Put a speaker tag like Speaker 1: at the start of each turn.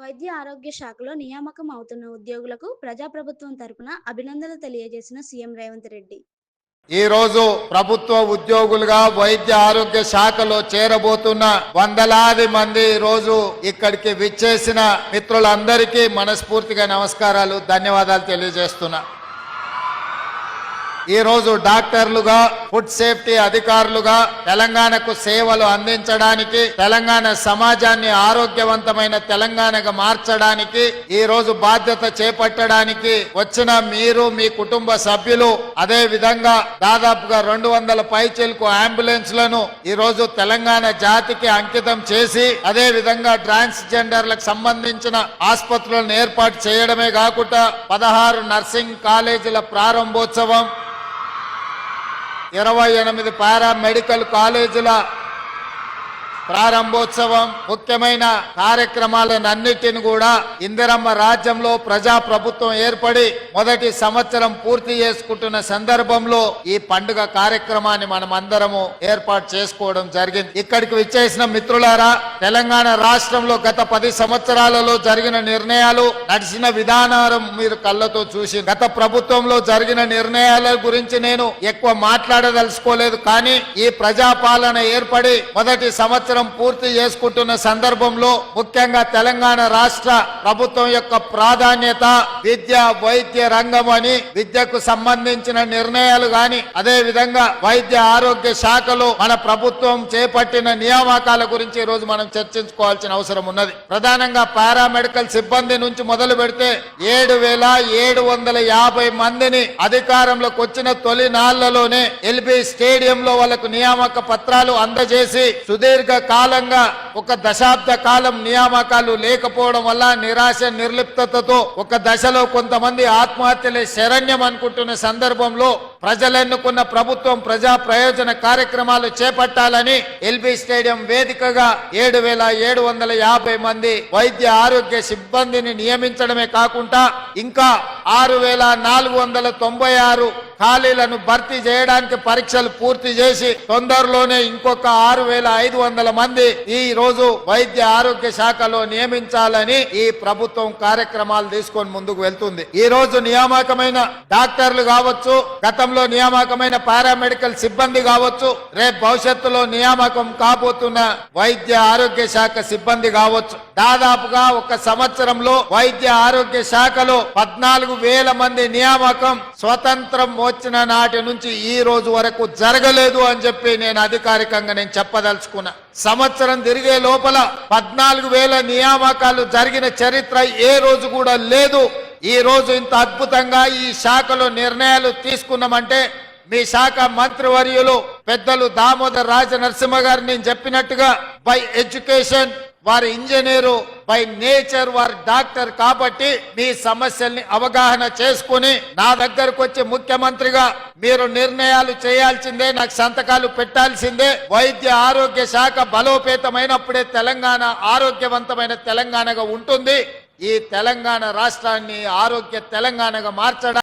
Speaker 1: వైద్య ఆరోగ్య శాఖలో నియామకం అవుతున్న ఉద్యోగులకు ప్రజాప్రభుత్వం తరపున అభినందనలు తెలియజేసిన సీఎం రేవంత్ రెడ్డి.
Speaker 2: ఈ రోజు ప్రభుత్వ ఉద్యోగులుగా వైద్య ఆరోగ్య శాఖలో చేరబోతున్న వందలాది మంది రోజు ఇక్కడికి విచ్చేసిన మిత్రులందరికీ మనస్ఫూర్తిగా నమస్కారాలు ధన్యవాదాలు తెలియజేస్తున్నా. ఈ రోజు డాక్టర్లుగా ఫుడ్ సేఫ్టీ అధికారులుగా తెలంగాణకు సేవలు అందించడానికి తెలంగాణ సమాజాన్ని ఆరోగ్యవంతమైన తెలంగాణగా మార్చడానికి ఈ రోజు బాధ్యత చేపట్టడానికి వచ్చిన మీరు మీ కుటుంబ సభ్యులు అదే విధంగా దాదాపుగా రెండు వందల పైచీలకు అంబులెన్స్లను ఈ రోజు తెలంగాణ జాతికి అంకితం చేసి అదే విధంగా ట్రాన్స్జెండర్లకు సంబంధించిన ఆసుపత్రులను ఏర్పాటు చేయడమే కాకుండా పదహారు నర్సింగ్ కాలేజీల ప్రారంభోత్సవం ఇరవై ఎనిమిది పారా మెడికల్ కాలేజీల ప్రారంభోత్సవం ముఖ్యమైన కార్యక్రమాలన్నిటిని కూడా ఇందిరమ్మ రాజ్యంలో ప్రజా ప్రభుత్వం ఏర్పడి మొదటి సంవత్సరం పూర్తి చేసుకుంటున్న సందర్భంలో ఈ పండుగ కార్యక్రమాన్ని మనం అందరము ఏర్పాటు చేసుకోవడం జరిగింది. ఇక్కడికి విచ్చేసిన మిత్రులారా తెలంగాణ రాష్ట్రంలో గత పది సంవత్సరాలలో జరిగిన నిర్ణయాలు నడిచిన విధానం మీరు కళ్ళతో చూసి గత ప్రభుత్వంలో జరిగిన నిర్ణయాల గురించి నేను ఎక్కువ మాట్లాడదలుచుకోలేదు. కానీ ఈ ప్రజాపాలన ఏర్పడి మొదటి సంవత్సరం పూర్తి చేసుకుంటున్న సందర్భంలో ముఖ్యంగా తెలంగాణ రాష్ట్ర ప్రభుత్వం యొక్క ప్రాధాన్యత విద్య వైద్య రంగం అని విద్యకు సంబంధించిన నిర్ణయాలు గాని అదే విధంగా వైద్య ఆరోగ్య శాఖలో మన ప్రభుత్వం చేపట్టిన నియామకాల గురించి ఈ రోజు మనం చర్చించుకోవాల్సిన అవసరం ఉన్నది. ప్రధానంగా పారామెడికల్ సిబ్బంది నుంచి మొదలు పెడితే ఏడు వేల ఏడు వందల యాభై మందిని అధికారంలోకి వచ్చిన తొలి నాళ్ళలోనే ఎల్బి స్టేడియంలో వాళ్ళకు నియామక పత్రాలు అందజేసి సుదీర్ఘ కాలంగా ఒక దశాబ్ద కాలం నియామకాలు లేకపోవడం వల్ల నిరాశ నిర్లిప్తతతో ఒక దశలో కొంతమంది ఆత్మహత్యలే శరణ్యం అనుకుంటున్న సందర్భంలో ప్రజలెన్నుకున్న ప్రభుత్వం ప్రజా ప్రయోజన కార్యక్రమాలు చేపట్టాలని ఎల్బీ స్టేడియం వేదికగా ఏడు వేల ఏడు వందల యాభై మంది వైద్య ఆరోగ్య సిబ్బందిని నియమించడమే కాకుండా ఇంకా ఆరు వేల నాలుగు వందల తొంభై ఆరు ఖాళీలను భర్తీ చేయడానికి పరీక్షలు పూర్తి చేసి తొందరలోనే ఇంకొక ఆరు వేల ఐదు వందల మంది ఈ రోజు వైద్య ఆరోగ్య శాఖలో నియమించాలని ఈ ప్రభుత్వం కార్యక్రమాలు తీసుకొని ముందుకు వెళ్తుంది. ఈ రోజు నియామకమైన డాక్టర్లు కావచ్చు గతంలో నియామకమైన పారామెడికల్ సిబ్బంది కావచ్చు రేపు భవిష్యత్తులో నియామకం కాబోతున్న వైద్య ఆరోగ్య శాఖ సిబ్బంది కావచ్చు. దాదాపుగా ఒక సంవత్సరంలో వైద్య ఆరోగ్య శాఖలో పద్నాలుగు వేల మంది నియామకం స్వతంత్రం వచ్చిన నాటి నుంచి ఈ రోజు వరకు జరగలేదు అని చెప్పి నేను అధికారికంగా నేను చెప్పదలుచుకున్నా. సంవత్సరం తిరిగే లోపల పద్నాలుగు వేల నియామకాలు జరిగిన చరిత్ర ఏ రోజు కూడా లేదు. ఈ రోజు ఇంత అద్భుతంగా ఈ శాఖలో నిర్ణయాలు తీసుకున్నామంటే మీ శాఖ మంత్రివర్యులు పెద్దలు దామోదర్ రాజ నరసింహ గారు నేను చెప్పినట్టుగా బై ఎడ్యుకేషన్ వారి ఇంజనీరు బై నేచర్ వారు డాక్టర్ కాబట్టి మీ సమస్యల్ని అవగాహన చేసుకుని నా దగ్గరకు వచ్చి ముఖ్యమంత్రిగా మీరు నిర్ణయాలు చేయాల్సిందే నాకు సంతకాలు పెట్టాల్సిందే. వైద్య ఆరోగ్య శాఖ బలోపేతమైనప్పుడే తెలంగాణ ఆరోగ్యవంతమైన తెలంగాణగా ఉంటుంది. ఈ తెలంగాణ రాష్ట్రాన్ని ఆరోగ్య తెలంగాణగా మార్చడం